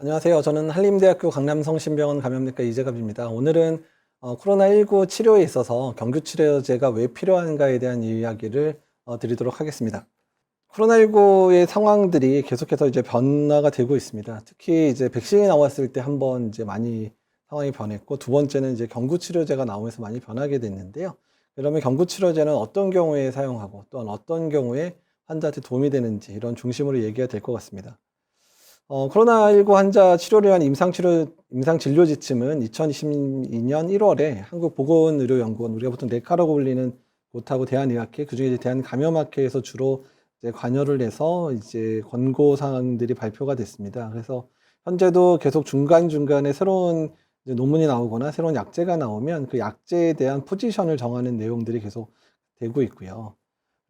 안녕하세요. 저는 한림대학교 강남성심병원 감염내과 이재갑입니다. 오늘은 어, 코로나19 치료에 있어서 경규치료제가 왜 필요한가에 대한 이야기를 어, 드리도록 하겠습니다. 코로나19의 상황들이 계속해서 이제 변화가 되고 있습니다. 특히 이제 백신이 나왔을 때 한번 이제 많이 상황이 변했고 두 번째는 이제 경구치료제가 나오면서 많이 변하게 됐는데요. 그러면 경구치료제는 어떤 경우에 사용하고 또한 어떤 경우에 환자한테 도움이 되는지 이런 중심으로 얘기가 될 것 같습니다. 어, 코로나19 환자 치료를 위한 임상치료, 임상진료 지침은 2022년 1월에 한국보건의료연구원, 우리가 보통 네카라고 불리는 곳하고 대한의학회, 그중에 대한감염학회에서 주로 이제 관여를 해서 이제 권고 사항들이 발표가 됐습니다. 그래서 현재도 계속 중간중간에 새로운 이제 논문이 나오거나 새로운 약제가 나오면 그 약제에 대한 포지션을 정하는 내용들이 계속 되고 있고요.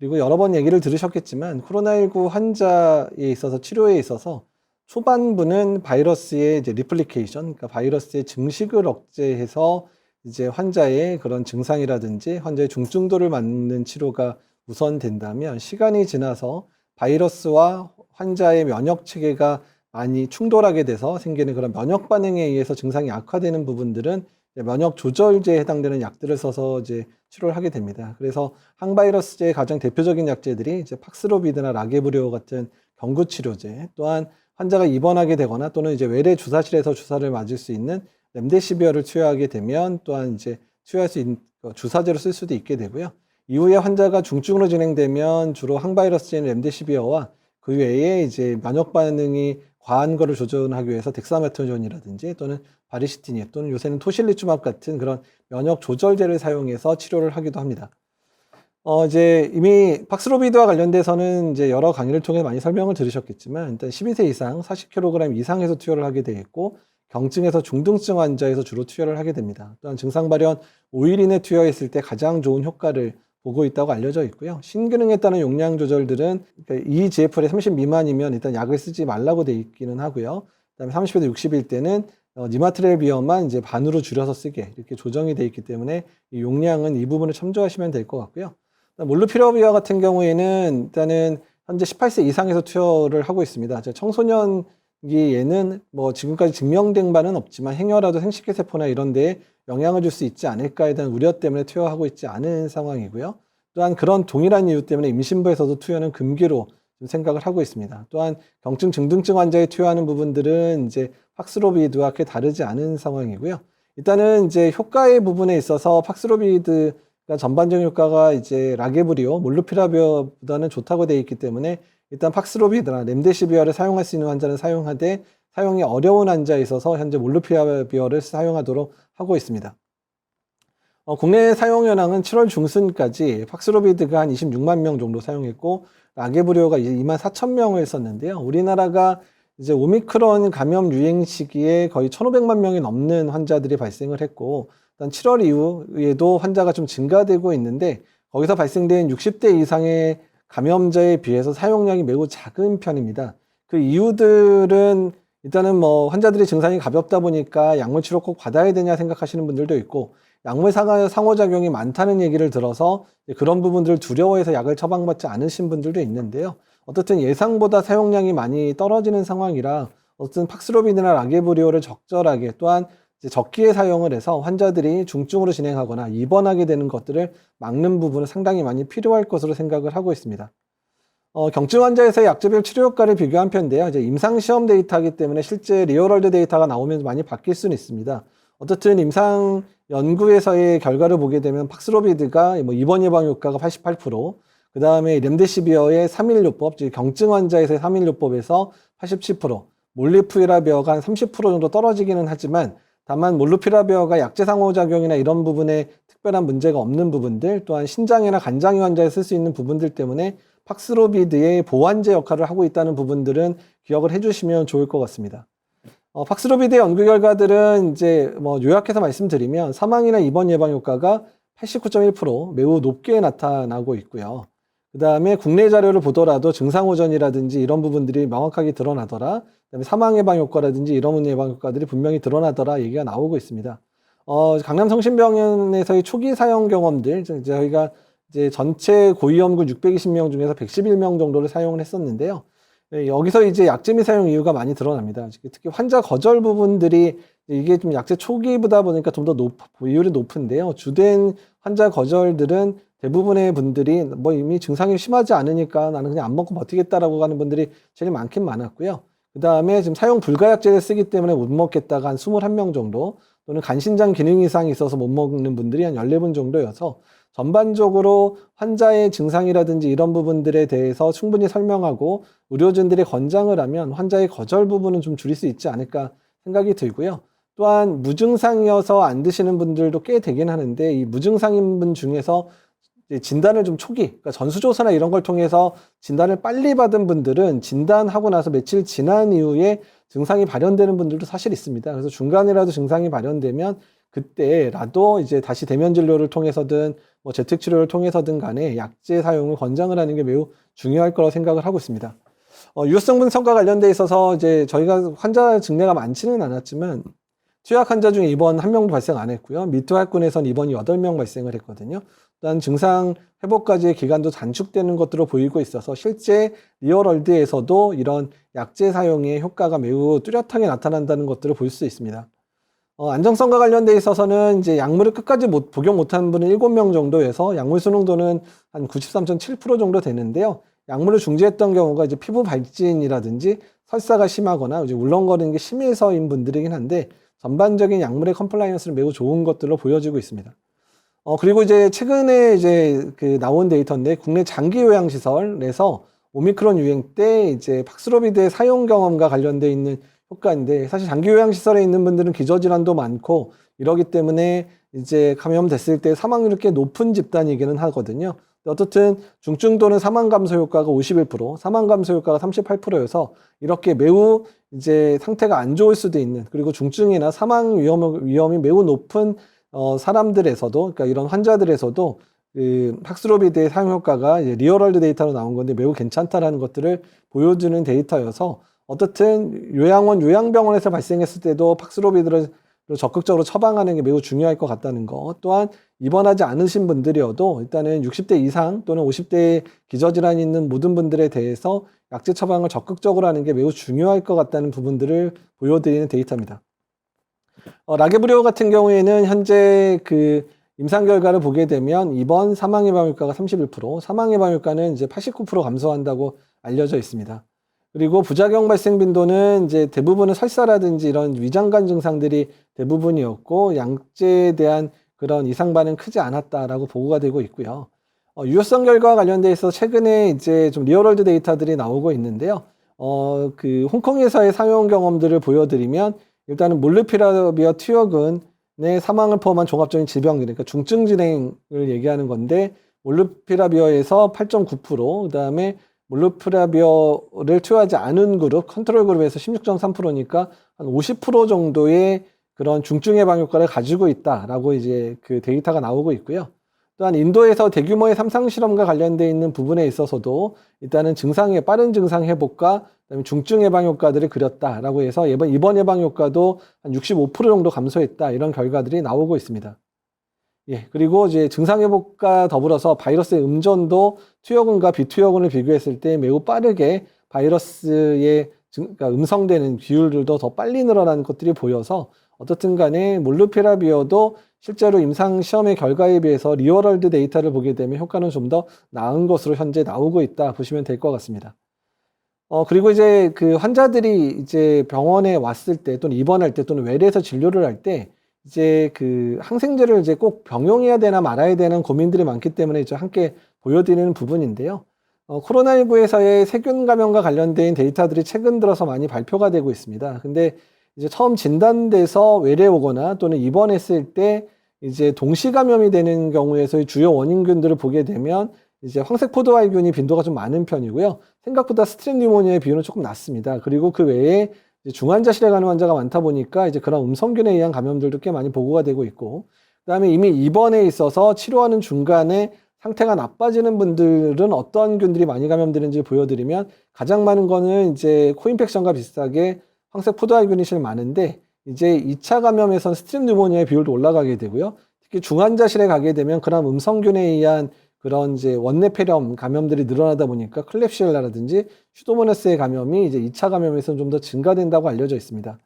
그리고 여러 번 얘기를 들으셨겠지만 코로나19 환자에 있어서 치료에 있어서 초반부는 바이러스의 이제 리플리케이션, 그러니까 바이러스의 증식을 억제해서 이제 환자의 그런 증상이라든지 환자의 중증도를 맞는 치료가 우선 된다면 시간이 지나서 바이러스와 환자의 면역 체계가 많이 충돌하게 돼서 생기는 그런 면역 반응에 의해서 증상이 악화되는 부분들은 면역 조절제에 해당되는 약들을 써서 이제 치료를 하게 됩니다. 그래서 항바이러스제의 가장 대표적인 약제들이 이제 팍스로비드나 라게브리오 같은 경구 치료제, 또한 환자가 입원하게 되거나 또는 이제 외래 주사실에서 주사를 맞을 수 있는 렘데시비어를 투여하게 되면 또한 이제 투여할 수 있는 어, 주사제로 쓸 수도 있게 되고요. 이후에 환자가 중증으로 진행되면 주로 항바이러스제인 렘데시비어와 그 외에 이제 면역 반응이 과한 거를 조절하기 위해서 덱사메토존이라든지 또는 바리시티닌 또는 요새는 토실리주맙 같은 그런 면역 조절제를 사용해서 치료를 하기도 합니다. 어, 이제 이미 팍스로비드와 관련돼서는 이제 여러 강의를 통해 많이 설명을 들으셨겠지만 일단 12세 이상 40kg 이상에서 투여를 하게 되겠고 경증에서 중등증 환자에서 주로 투여를 하게 됩니다. 또한 증상 발현 5일 이내 투여했을 때 가장 좋은 효과를 보고 있다고 알려져 있고요. 신기능에 따른 용량 조절들은 그러니까 EGFR이 30 미만이면 일단 약을 쓰지 말라고 돼 있기는 하고요. 그다음에 30에서 60일 때는 어, 니마트렐비어만 이제 반으로 줄여서 쓰게 이렇게 조정이 돼 있기 때문에 이 용량은 이 부분을 참조하시면 될 것 같고요. 몰루피라비아 같은 경우에는 일단은 현재 18세 이상에서 투여를 하고 있습니다. 저 청소년기에는 뭐 지금까지 증명된 바는 없지만 행여라도 생식계 세포나 이런 데에 영향을 줄 수 있지 않을까에 대한 우려 때문에 투여하고 있지 않은 상황이고요. 또한 그런 동일한 이유 때문에 임신부에서도 투여는 금기로 좀 생각을 하고 있습니다. 또한 경증 증등증 환자에 투여하는 부분들은 이제 팍스로비드와 크게 다르지 않은 상황이고요. 일단은 이제 효과의 부분에 있어서 팍스로비드 그러니까 전반적인 효과가 이제 라게브리오, 몰루피라비어보다는 좋다고 되어 있기 때문에 일단 팍스로비드나 렘데시비어를 사용할 수 있는 환자는 사용하되 사용이 어려운 환자에 있어서 현재 몰루피라비어를 사용하도록 하고 있습니다. 어, 국내 사용 현황은 7월 중순까지 팍스로비드가 한 26만 명 정도 사용했고 라게브리오가 이제 2만 4천 명을 썼는데요. 우리나라가 이제 오미크론 감염 유행 시기에 거의 1,500만 명이 넘는 환자들이 발생을 했고 일단 7월 이후에도 환자가 좀 증가되고 있는데 거기서 발생된 60대 이상의 감염자에 비해서 사용량이 매우 작은 편입니다. 그 이유들은 일단은 뭐 환자들이 증상이 가볍다 보니까 약물 치료 꼭 받아야 되냐 생각하시는 분들도 있고 약물 상호작용이 많다는 얘기를 들어서 그런 부분들을 두려워해서 약을 처방받지 않으신 분들도 있는데요. 어떻든 예상보다 사용량이 많이 떨어지는 상황이라 어쨌든 팍스로빈이나 라게브리오를 적절하게 또한 적기에 사용을 해서 환자들이 중증으로 진행하거나 입원하게 되는 것들을 막는 부분은 상당히 많이 필요할 것으로 생각을 하고 있습니다. 어, 경증 환자에서의 약제별 치료 효과를 비교한 편인데요. 이제 임상 시험 데이터이기 때문에 실제 리얼월드 데이터가 나오면 많이 바뀔 수는 있습니다. 어떻든 임상 연구에서의 결과를 보게 되면 팍스로비드가 뭐 입원 예방 효과가 88%, 그 다음에 렘데시비어의 3일요법, 즉 경증 환자에서의 3일요법에서 87%, 몰리프이라비어가 한 30% 정도 떨어지기는 하지만 다만 몰루피라비어가 약제 상호작용이나 이런 부분에 특별한 문제가 없는 부분들 또한 신장이나 간장이 환자에 쓸 수 있는 부분들 때문에 팍스로비드의 보완제 역할을 하고 있다는 부분들은 기억을 해주시면 좋을 것 같습니다. 어, 팍스로비드의 연구 결과들은 이제 뭐 요약해서 말씀드리면 사망이나 입원 예방 효과가 89.1% 매우 높게 나타나고 있고요. 그 다음에 국내 자료를 보더라도 증상호전이라든지 이런 부분들이 명확하게 드러나더라. 그 다음에 사망 예방 효과라든지 이런 예방 효과들이 분명히 드러나더라 얘기가 나오고 있습니다. 어, 강남 성심병원에서의 초기 사용 경험들 저희가 이제 전체 고위험군 620명 중에서 111명 정도를 사용을 했었는데요. 네, 여기서 이제 약제 미 사용 이유가 많이 드러납니다. 특히 환자 거절 부분들이 이게 좀 약제 초기보다 보니까 좀 더 높, 비율이 높은데요. 주된 환자 거절들은 대부분의 분들이 뭐 이미 증상이 심하지 않으니까 나는 그냥 안 먹고 버티겠다라고 하는 분들이 제일 많긴 많았고요. 그 다음에 지금 사용 불가 약제를 쓰기 때문에 못 먹겠다가 한 21명 정도 또는 간신장 기능 이상이 있어서 못 먹는 분들이 한 14분 정도여서 전반적으로 환자의 증상이라든지 이런 부분들에 대해서 충분히 설명하고 의료진들이 권장을 하면 환자의 거절 부분은 좀 줄일 수 있지 않을까 생각이 들고요. 또한 무증상이어서 안 드시는 분들도 꽤 되긴 하는데 이 무증상인 분 중에서 진단을 좀 초기, 그러니까 전수조사나 이런 걸 통해서 진단을 빨리 받은 분들은 진단하고 나서 며칠 지난 이후에 증상이 발현되는 분들도 사실 있습니다. 그래서 중간이라도 증상이 발현되면 그때라도 이제 다시 대면 진료를 통해서든 뭐 재택 치료를 통해서든 간에 약제 사용을 권장을 하는 게 매우 중요할 거라고 생각을 하고 있습니다. 어, 유효성 분석과 관련돼 있어서 이제 저희가 환자 증례가 많지는 않았지만 투약 환자 중에 입원 한 명도 발생 안 했고요. 미투학군에선 입원이 8명 발생을 했거든요. 또한 증상 회복까지의 기간도 단축되는 것으로 보이고 있어서 실제 리얼월드에서도 이런 약제 사용의 효과가 매우 뚜렷하게 나타난다는 것들을 볼 수 있습니다. 어, 안정성과 관련돼 있어서는 이제 약물을 끝까지 못, 복용 못한 분은 7명 정도에서 약물 수능도는 한 93.7% 정도 되는데요. 약물을 중지했던 경우가 이제 피부 발진이라든지 설사가 심하거나 이제 울렁거리는 게 심해서인 분들이긴 한데 전반적인 약물의 컴플라이언스는 매우 좋은 것들로 보여지고 있습니다. 어, 그리고 이제 최근에 이제 그 나온 데이터인데 국내 장기 요양 시설에서 오미크론 유행 때 이제 팍스로비드의 사용 경험과 관련돼 있는 효과인데 사실 장기 요양 시설에 있는 분들은 기저질환도 많고 이러기 때문에 이제 감염됐을 때 사망률이 꽤 높은 집단이기는 하거든요. 어떻든 중증 도는 사망 감소 효과가 51%, 사망 감소 효과가 38%여서 이렇게 매우 이제 상태가 안 좋을 수도 있는 그리고 중증이나 사망 위험, 위험이 매우 높은 어, 사람들에서도 그러니까 이런 환자들에서도 그 팍스로비드의 사용 효과가 리얼월드 데이터로 나온 건데 매우 괜찮다라는 것들을 보여주는 데이터여서 어떻든 요양원, 요양병원에서 발생했을 때도 팍스로비드를 적극적으로 처방하는 게 매우 중요할 것 같다는 것. 또한 입원하지 않으신 분들이어도 일단은 60대 이상 또는 50대 기저질환이 있는 모든 분들에 대해서 약제 처방을 적극적으로 하는 게 매우 중요할 것 같다는 부분들을 보여드리는 데이터입니다. 어, 라게브리오 같은 경우에는 현재 그 임상 결과를 보게 되면 입원 사망 예방 효과가 31%, 사망 예방 효과는 이제 89% 감소한다고 알려져 있습니다. 그리고 부작용 발생 빈도는 이제 대부분은 설사라든지 이런 위장관 증상들이 대부분이었고 양제에 대한 그런 이상 반응 크지 않았다라고 보고가 되고 있고요. 어, 유효성 결과와 관련돼 있어 최근에 이제 좀 리얼월드 데이터들이 나오고 있는데요. 어, 그 홍콩에서의 사용 경험들을 보여드리면 일단은 몰르피라비아 투여근의 사망을 포함한 종합적인 질병, 그러니까 중증 진행을 얘기하는 건데 몰르피라비아에서 8.9%, 그 다음에 몰루프라비어를 투여하지 않은 그룹, 컨트롤 그룹에서 16.3%니까 한 50% 정도의 그런 중증 예방 효과를 가지고 있다라고 이제 그 데이터가 나오고 있고요. 또한 인도에서 대규모의 삼상 실험과 관련돼 있는 부분에 있어서도 일단은 증상의 빠른 증상 회복과 그다음에 중증 예방 효과들을 그렸다라고 해서 이번 이번 예방 효과도 한 65% 정도 감소했다 이런 결과들이 나오고 있습니다. 예, 그리고 이제 증상 회복과 더불어서 바이러스의 음전도 투여군과 비투여군을 비교했을 때 매우 빠르게 바이러스의 증, 그러니까 음성되는 비율들도 더 빨리 늘어나는 것들이 보여서 어떻든 간에 몰루피라비어도 실제로 임상 시험의 결과에 비해서 리얼월드 데이터를 보게 되면 효과는 좀 더 나은 것으로 현재 나오고 있다 보시면 될 것 같습니다. 어, 그리고 이제 그 환자들이 이제 병원에 왔을 때 또는 입원할 때 또는 외래에서 진료를 할 때 이제 그 항생제를 이제 꼭 병용해야 되나 말아야 되는 고민들이 많기 때문에 이제 함께 보여드리는 부분인데요. 어, 코로나19에서의 세균 감염과 관련된 데이터들이 최근 들어서 많이 발표가 되고 있습니다. 근데 이제 처음 진단돼서 외래 오거나 또는 입원했을 때 이제 동시 감염이 되는 경우에서의 주요 원인균들을 보게 되면 이제 황색 포도알균이 빈도가 좀 많은 편이고요. 생각보다 스트랩 뉴모니아의 비율은 조금 낮습니다. 그리고 그 외에 중환자실에 가는 환자가 많다 보니까 이제 그런 음성균에 의한 감염들도 꽤 많이 보고가 되고 있고 그다음에 이미 입원에 있어서 치료하는 중간에 상태가 나빠지는 분들은 어떤 균들이 많이 감염되는지 보여드리면 가장 많은 거는 이제 코인펙션과 비슷하게 황색 포도알균이 제일 많은데 이제 2차 감염에선 스트립 뉴모니아의 비율도 올라가게 되고요. 특히 중환자실에 가게 되면 그런 음성균에 의한 그런 이제 원내 폐렴 감염들이 늘어나다 보니까 클렙시엘라라든지 슈도모나스의 감염이 이제 2차 감염에서는 좀 더 증가된다고 알려져 있습니다.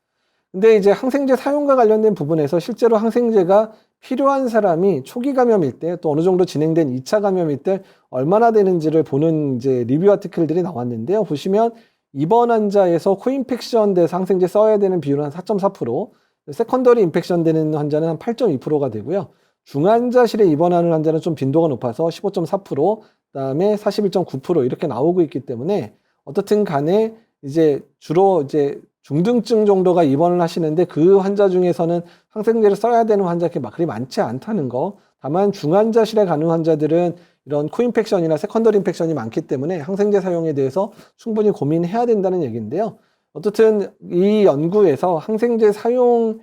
근데 이제 항생제 사용과 관련된 부분에서 실제로 항생제가 필요한 사람이 초기 감염일 때 또 어느 정도 진행된 2차 감염일 때 얼마나 되는지를 보는 이제 리뷰 아티클들이 나왔는데요. 보시면 입원 환자에서 코인펙션 돼서 항생제 써야 되는 비율은 한 4.4%, 세컨더리 인펙션 되는 환자는 한 8.2%가 되고요. 중환자실에 입원하는 환자는 좀 빈도가 높아서 15.4%, 그다음에 41.9% 이렇게 나오고 있기 때문에 어떻든 간에 이제 주로 이제 중등증 정도가 입원을 하시는데 그 환자 중에서는 항생제를 써야 되는 환자가 막 그리 많지 않다는 거. 다만 중환자실에 가는 환자들은 이런 코인펙션이나 세컨더리 인펙션이 많기 때문에 항생제 사용에 대해서 충분히 고민해야 된다는 얘기인데요. 어떻든 이 연구에서 항생제 사용이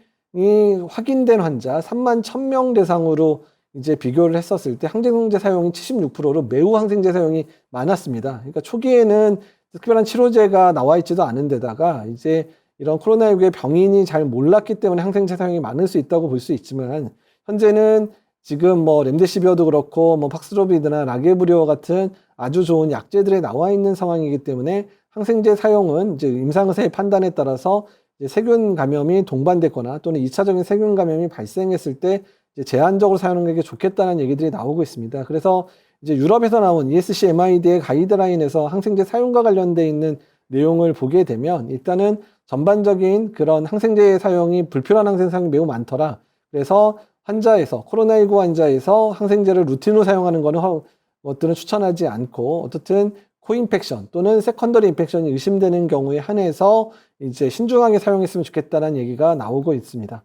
확인된 환자 3만 1000명 대상으로 이제 비교를 했었을 때 항생제 사용이 76%로 매우 항생제 사용이 많았습니다. 그러니까 초기에는 특별한 치료제가 나와 있지도 않은 데다가 이제 이런 코로나19의 병인이 잘 몰랐기 때문에 항생제 사용이 많을 수 있다고 볼 수 있지만 현재는 지금 뭐 렘데시비어도 그렇고 뭐 팍스로비드나 라게브리오 같은 아주 좋은 약제들이 나와 있는 상황이기 때문에 항생제 사용은 이제 임상의사의 판단에 따라서 이제 세균 감염이 동반됐거나 또는 2차적인 세균 감염이 발생했을 때 제한적으로 사용하는 게 좋겠다는 얘기들이 나오고 있습니다. 그래서 이제 유럽에서 나온 E ESC MID의 가이드라인에서 항생제 사용과 관련돼 있는 내용을 보게 되면 일단은 전반적인 그런 항생제 사용이 불필요한 항생제 사용이 매우 많더라. 그래서 환자에서 코로나19 환자에서 항생제를 루틴으로 사용하는 거는 허- 것들은 추천하지 않고 어떻든 코인펙션 또는 세컨더리 인펙션이 의심되는 경우에 한해서 이제 신중하게 사용했으면 좋겠다는 얘기가 나오고 있습니다.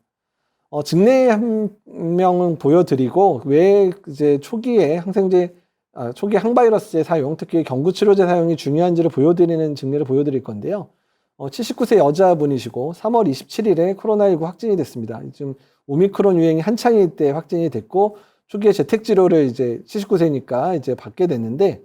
어, 증례 한 명은 보여드리고 왜 이제 초기에 항생제 아, 초기 항바이러스의 사용, 특히 경구치료제 사용이 중요한지를 보여드리는 증례를 보여드릴 건데요. 어, 79세 여자분이시고 3월 27일에 코로나19 확진이 됐습니다. 지금 오미크론 유행이 한창일 때 확진이 됐고 초기에 재택 치료를 이제 79세니까 이제 받게 됐는데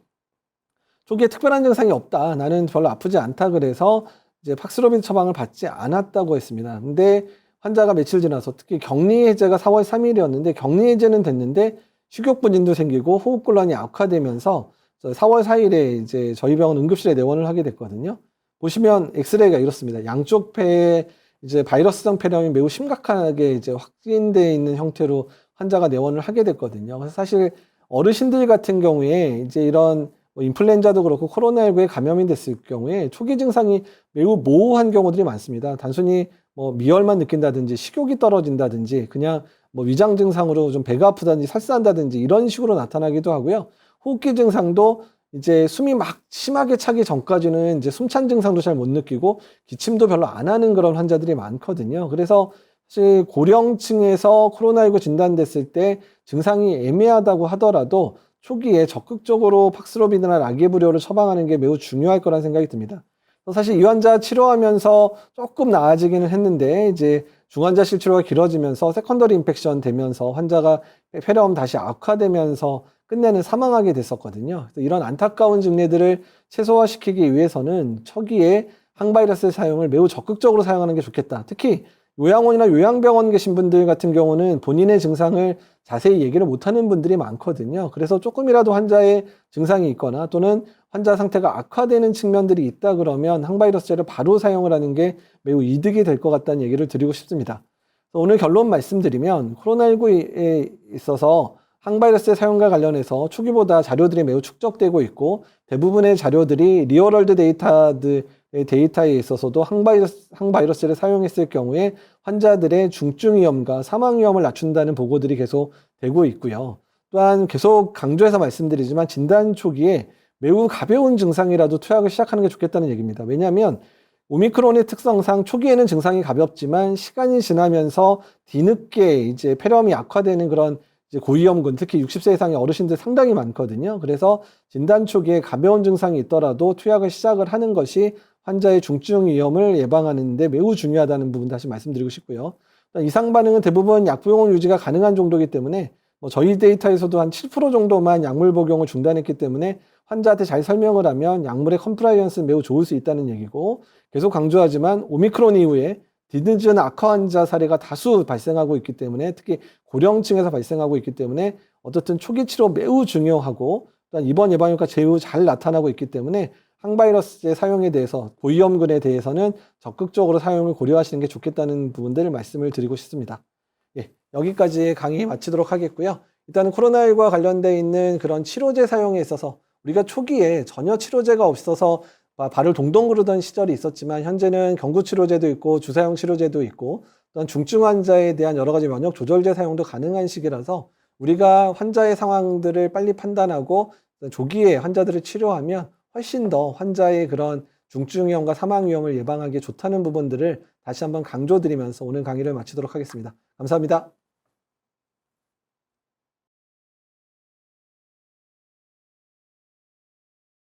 초기에 특별한 증상이 없다. 나는 별로 아프지 않다. 그래서 이제 팍스로빈 처방을 받지 않았다고 했습니다. 근데 환자가 며칠 지나서 특히 격리 해제가 4월 3일이었는데 격리 해제는 됐는데 식욕부진도 생기고 호흡곤란이 악화되면서 4월 4일에 이제 저희 병원 응급실에 내원을 하게 됐거든요. 보시면 엑스레이가 이렇습니다. 양쪽 폐에 이제 바이러스성 폐렴이 매우 심각하게 이제 확진되어 있는 형태로 환자가 내원을 하게 됐거든요. 그래서 사실 어르신들 같은 경우에 이제 이런 뭐 인플루엔자도 그렇고 코로나19에 감염이 됐을 경우에 초기 증상이 매우 모호한 경우들이 많습니다. 단순히 뭐 미열만 느낀다든지 식욕이 떨어진다든지 그냥 뭐 위장 증상으로 좀 배가 아프다든지 설사한다든지 이런 식으로 나타나기도 하고요. 호흡기 증상도 이제 숨이 막 심하게 차기 전까지는 이제 숨찬 증상도 잘 못 느끼고 기침도 별로 안 하는 그런 환자들이 많거든요. 그래서 사실 고령층에서 코로나19 진단됐을 때 증상이 애매하다고 하더라도 초기에 적극적으로 팍스로비드나 라게브리오를 처방하는 게 매우 중요할 거란 생각이 듭니다. 사실 이 환자 치료하면서 조금 나아지기는 했는데 이제 중환자실 치료가 길어지면서 세컨더리 인펙션 되면서 환자가 폐렴 다시 악화되면서 끝내는 사망하게 됐었거든요. 이런 안타까운 증례들을 최소화시키기 위해서는 초기에 항바이러스 사용을 매우 적극적으로 사용하는 게 좋겠다. 특히 요양원이나 요양병원 계신 분들 같은 경우는 본인의 증상을 자세히 얘기를 못하는 분들이 많거든요. 그래서 조금이라도 환자의 증상이 있거나 또는 환자 상태가 악화되는 측면들이 있다 그러면 항바이러스제를 바로 사용을 하는 게 매우 이득이 될 것 같다는 얘기를 드리고 싶습니다. 오늘 결론 말씀드리면 코로나19에 있어서 항바이러스의 사용과 관련해서 초기보다 자료들이 매우 축적되고 있고 대부분의 자료들이 리얼월드 데이터들의 데이터에 있어서도 항바이러스, 항바이러스를 사용했을 경우에 환자들의 중증 위험과 사망 위험을 낮춘다는 보고들이 계속 되고 있고요. 또한 계속 강조해서 말씀드리지만 진단 초기에 매우 가벼운 증상이라도 투약을 시작하는 게 좋겠다는 얘기입니다. 왜냐하면 오미크론의 특성상 초기에는 증상이 가볍지만 시간이 지나면서 뒤늦게 이제 폐렴이 악화되는 그런 이제 고위험군, 특히 60세 이상의 어르신들 상당히 많거든요. 그래서 진단 초기에 가벼운 증상이 있더라도 투약을 시작을 하는 것이 환자의 중증 위험을 예방하는데 매우 중요하다는 부분 다시 말씀드리고 싶고요. 이상 반응은 대부분 약부용 유지가 가능한 정도이기 때문에 뭐 저희 데이터에서도 한 7% 정도만 약물 복용을 중단했기 때문에 환자한테 잘 설명을 하면 약물의 컴플라이언스는 매우 좋을 수 있다는 얘기고 계속 강조하지만 오미크론 이후에 뒤늦은 악화 환자 사례가 다수 발생하고 있기 때문에 특히 고령층에서 발생하고 있기 때문에 어떻든 초기 치료 매우 중요하고 또한 입원 예방 효과 매우 잘 나타나고 있기 때문에 항바이러스제 사용에 대해서 고위험군에 대해서는 적극적으로 사용을 고려하시는 게 좋겠다는 부분들을 말씀을 드리고 싶습니다. 예, 여기까지 강의 마치도록 하겠고요. 일단은 코로나19와 관련돼 있는 그런 치료제 사용에 있어서 우리가 초기에 전혀 치료제가 없어서 바- 발을 동동 구르던 시절이 있었지만 현재는 경구 치료제도 있고 주사용 치료제도 있고 또한 중증 환자에 대한 여러 가지 면역 조절제 사용도 가능한 시기라서 우리가 환자의 상황들을 빨리 판단하고 조기에 환자들을 치료하면 훨씬 더 환자의 그런 중증 위험과 사망 위험을 예방하기 좋다는 부분들을 다시 한번 강조드리면서 오늘 강의를 마치도록 하겠습니다. 감사합니다.